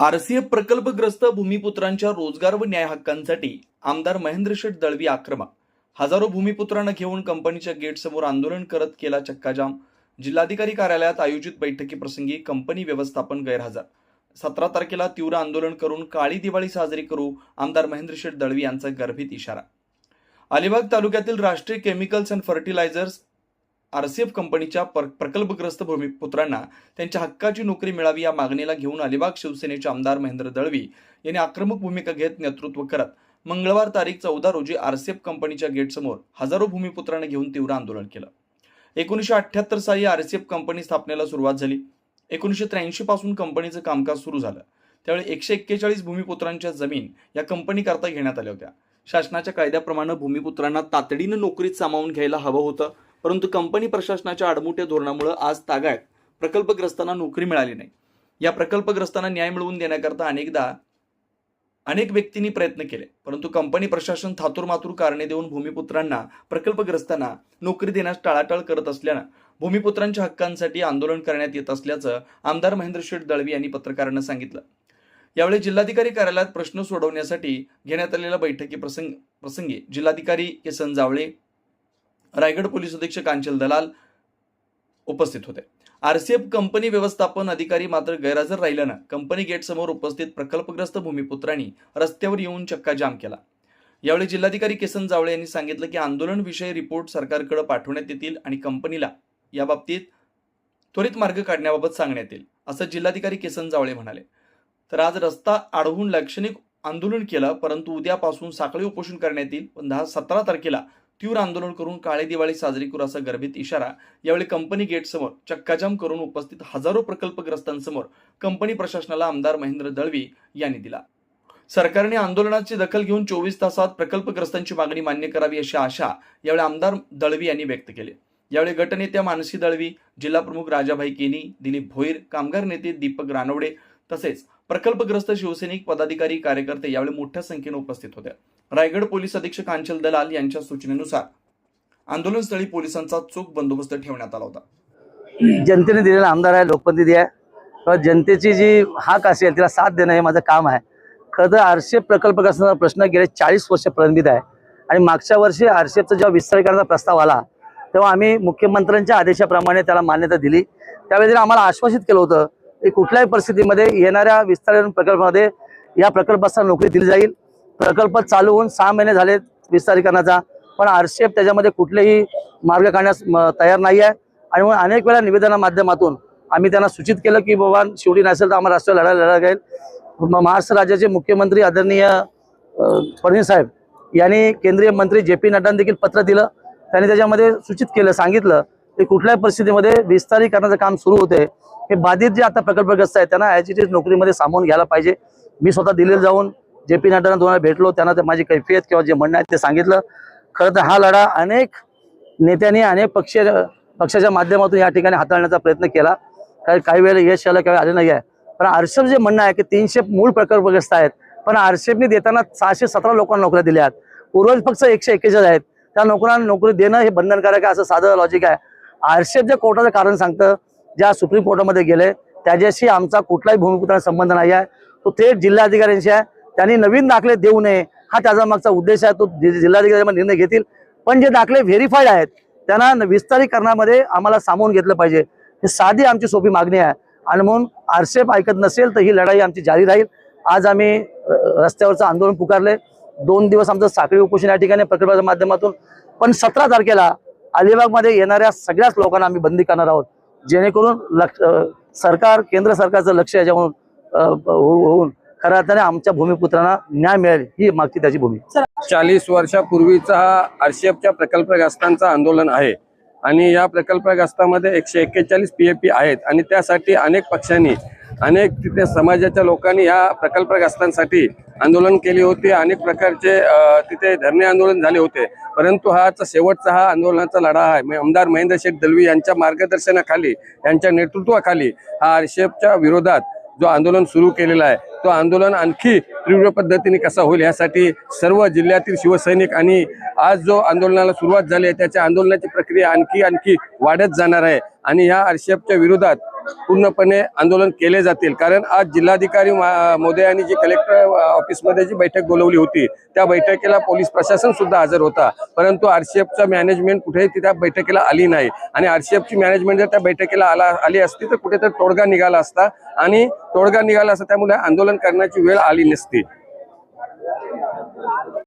RCF प्रकल्पग्रस्त भूमिपुत्रांच्या रोजगार व न्याय हक्कांसाठी आमदार महेंद्र शेठ दळवी आक्रमक. हजारो भूमिपुत्रांना घेऊन कंपनीच्या गेटसमोर आंदोलन करत केला चक्काजाम. जिल्हाधिकारी कार्यालयात आयोजित बैठकीप्रसंगी कंपनी व्यवस्थापन गैरहजर. सतरा तारखेला तीव्र आंदोलन करून काळी दिवाळी साजरी करू आमदार महेंद्र शेठ दळवी यांचा गर्भित इशारा. अलिबाग तालुक्यातील Rashtriya chemicals and fertilisers RCF कंपनीच्या पर- प्रकल्पग्रस्त भूमिपुत्रांना त्यांच्या हक्काची नोकरी मिळावी या मागणीला घेऊन अलिबाग शिवसेनेचे आमदार महेंद्र दळवी यांनी आक्रमक भूमिका घेत नेतृत्व करत मंगळवार तारीख चौदा रोजी आरसीएफ कंपनीच्या गेटसमोर हजारो भूमिपुत्रांना घेऊन तीव्र आंदोलन केलं. एकोणीसशे अठ्ठ्याहत्तर साली आरसीएफ कंपनी स्थापनेला सुरुवात झाली. एकोणीसशे त्र्याऐंशी पासून कंपनीचं कामकाज सुरू झालं. त्यावेळी एकशे एक्केचाळीस भूमिपुत्रांच्या जमीन या कंपनीकरता घेण्यात आल्या होत्या. शासनाच्या कायद्याप्रमाणे भूमिपुत्रांना तातडीनं नोकरीत सामावून घ्यायला हवं होतं. परंतु कंपनी प्रशासनाच्या आडमुठ्या धोरणामुळे आज तागायत प्रकल्पग्रस्तांना नोकरी मिळाली नाही. या प्रकल्पग्रस्तांना न्याय मिळवून देण्याकरता अनेकदा अनेक व्यक्तींनी प्रयत्न केले. परंतु कंपनी प्रशासन थातूरमातूर कारणे देऊन भूमिपुत्रांना प्रकल्पग्रस्तांना नोकरी देण्यास टाळाटाळ करत असल्यानं भूमिपुत्रांच्या हक्कांसाठी आंदोलन करण्यात येत असल्याचं आमदार महेंद्र शेठ दळवी यांनी पत्रकारांना सांगितलं. यावेळी जिल्हाधिकारी कार्यालयात प्रश्न सोडवण्यासाठी घेण्यात आलेल्या बैठकी प्रसंग प्रसंगी जिल्हाधिकारी किसन जावळे रायगड पोलीस अधीक्षक कांचल दलाल उपस्थित होते. आरसीएफ कंपनी व्यवस्थापन अधिकारी मात्र गैरहजर राहिल्यानं कंपनी गेटसमोर उपस्थित प्रकल्पग्रस्त भूमिपुत्रांनी रस्त्यावर येऊन चक्काजाम केला. यावेळी जिल्हाधिकारी केसन जावळे यांनी सांगितलं की आंदोलनविषयी रिपोर्ट सरकारकडे पाठवण्यात येतील आणि कंपनीला याबाबतीत त्वरित मार्ग काढण्याबाबत सांगण्यात येईल असं जिल्हाधिकारी केसन जावळे म्हणाले. तर आज रस्ता अडवून लाक्षणिक आंदोलन केलं परंतु उद्यापासून साखळी उपोषण करण्यात येईल पण दहा सतरा तारखेला तीव्र आंदोलन करून काळे दिवाळी साजरी करू असा गर्भित इशारा यावेळी कंपनी गेटसमोर चक्काजाम करून उपस्थित हजारो प्रकल्पग्रस्तांसमोर कंपनी प्रशासनाला आमदार महेंद्र दळवी यांनी दिला. सरकारने आंदोलनाची दखल घेऊन चोवीस तासात प्रकल्पग्रस्तांची मागणी मान्य करावी अशी आशा यावेळी आमदार दळवी यांनी व्यक्त केली. यावेळी गटनेत्या मानसी दळवी जिल्हाप्रमुख राजाभाई केनी दिलीप भोईर कामगार नेते दीपक रानवडे तसेच प्रकल्पग्रस्त शिवसैनिक पदाधिकारी कार्यकर्ते यावेळी मोठ्या संख्येने उपस्थित होते. रायगड पोलीस अधीक्षक कांचल दलाल यांच्या सूचनेनुसार आंदोलनस्थळी पोलिसांचा चोख बंदोबस्त ठेवण्यात आला होता. जनतेने दिलेला आमदार आहे लोकप्रतिनिधी आहे. किंवा जनतेची जी हाक असेल तिला साथ देणं हे माझं काम आहे. खरं तर आरशेप प्रकल्पग्रस्तांचा प्रश्न गेले चाळीस वर्ष प्रलंबित आहे. आणि मागच्या वर्षी आरशेपचा जेव्हा विस्तारीकरणाचा प्रस्ताव आला तेव्हा आम्ही मुख्यमंत्र्यांच्या आदेशाप्रमाणे त्याला मान्यता दिली. त्यावेळी आम्हाला आश्वासित केलं होतं कुठल्याही परिस्थितीमध्ये येणाऱ्या विस्तारण प्रकल्पामध्ये या प्रकल्पाचा नोकरी दिली जाईल. प्रकल्प चालू होऊन सहा महिने झाले विस्तारीकरणाचा पण आरशेप त्याच्यामध्ये कुठलेही मार्ग काढण्यास तयार नाही आहे. आणि म्हणून अनेक वेळा निवेदना माध्यमातून आम्ही त्यांना सूचित केलं की बाबा शेवटी नसेल तर आम्हाला राष्ट्रीय लढा लढा जाईल महाराष्ट्र राज्याचे मुख्यमंत्री आदरणीय अ, फडणवीस साहेब यांनी केंद्रीय मंत्री जे पी नड्डांना देखील पत्र दिलं. त्यांनी त्याच्यामध्ये सूचित केलं सांगितलं ते कुठल्याही परिस्थितीमध्ये विस्तारीकरणाचं काम सुरू होते. हे बाधित जे आता प्रकल्पग्रस्त आहेत त्यांना ॲज इट इज नोकरीमध्ये सामावून घ्यायला पाहिजे. मी स्वतः दिल्लीला जाऊन जे पी नड्डांना दोन भेटलो त्यांना ते माझी कैफियत किंवा जे म्हणणं आहे ते सांगितलं. खरं तर हा लढा अनेक नेत्यांनी अनेक पक्ष पक्षाच्या माध्यमातून या ठिकाणी हाताळण्याचा प्रयत्न केला. काही काही वेळेला यश आलं काही आले नाही आहे. पण आरशेफ जे म्हणणं आहे की तीनशे मूळ प्रकल्पग्रस्त आहेत पण आरशेपने देताना सहाशे सतरा लोकांना नोकऱ्या दिल्या आहेत. उर्वरित फक्त एकशे एक्केचाळीस आहेत. त्या नोकरांना नोकरी देणं हे बंधनकारक आहे असं साधं लॉजिक आहे. आरशेप जे कोर्टाचं कारण सांगतं ज्या सुप्रीम कोर्टामध्ये गेले त्याच्याशी आमचा कुठलाही भूमिपुत्रांचा संबंध नाही आहे. तो थेट जिल्हाधिकाऱ्यांशी आहे. त्यांनी नवीन दाखले देऊ नये हा त्याचा मागचा उद्देश आहे. तो जिल्हाधिकाऱ्यांना जिल्हाधिकारी निर्णय घेतील. पण जे दाखले व्हेरीफाईड आहेत त्यांना विस्तारीकरणामध्ये आम्हाला सामावून घेतलं पाहिजे. हे साधी आमची सोपी मागणी आहे. आणि म्हणून आरसेप ऐकत नसेल तर ही लढाई आमची जारी राहील. आज आम्ही रस्त्यावरचं आंदोलन पुकारले. दोन दिवस आमचं साखळी उपोषण या ठिकाणी प्रकल्पाच्या माध्यमातून. पण सतरा तारखेला अलिबागमध्ये येणाऱ्या सगळ्याच लोकांना आम्ही बंदी करणार आहोत. जेणेकरून लक्ष सरकार केंद्र सरकारचं लक्ष याच्यावरून हो, होऊन खऱ्या अर्थाने आमच्या भूमिपुत्रांना न्याय मिळेल ही मागची त्याची भूमी. चाळीस वर्षापूर्वीचा हा आरसीएफच्या प्रकल्पग्रस्तांचा आंदोलन आहे. आणि या प्रकल्पग्रस्तामध्ये एकशे एक्केचाळीस पी ए पी आहेत. आणि त्यासाठी अनेक पक्षांनी अनेक तिथे समाजाच्या लोकांनी या प्रकल्पग्रस्तांसाठी आंदोलन केली होती. अनेक प्रकारचे तिथे धरणे आंदोलन झाले होते. परंतु हाचा शेवटचा हा आंदोलनाचा लढा आहे. आमदार महेंद्र शेठ दलवी यांच्या मार्गदर्शनाखाली यांच्या नेतृत्वाखाली हा आरशेफच्या विरोधात जो आंदोलन सुरू केलेला आहे तो आंदोलन आणखी तीव्र पद्धतीने कसा होईल यासाठी सर्व जिल्ह्यातील शिवसैनिक आणि आज जो आंदोलनाला सुरुवात झाली आहे त्याच्या आंदोलनाची प्रक्रिया आणखी आणखी वाढत जाणार आहे. आणि या आरशेफच्या विरोधात पूर्णपणे आंदोलन केले जातील. कारण आज जिल्हाधिकारी मोदे मोदयांनी जी कलेक्टर ऑफिसमध्ये जी बैठक बोलवली होती त्या बैठकीला पोलीस प्रशासन सुद्धा हजर होता. परंतु आरसीएफचा मॅनेजमेंट कुठेही त्या बैठकीला आली नाही. आणि आरसीएफची मॅनेजमेंट जर त्या बैठकीला आला आली असती तर कुठेतरी तोडगा निघाला असता आणि तोडगा निघाला असता त्यामुळे आंदोलन करण्याची वेळ आली नसती.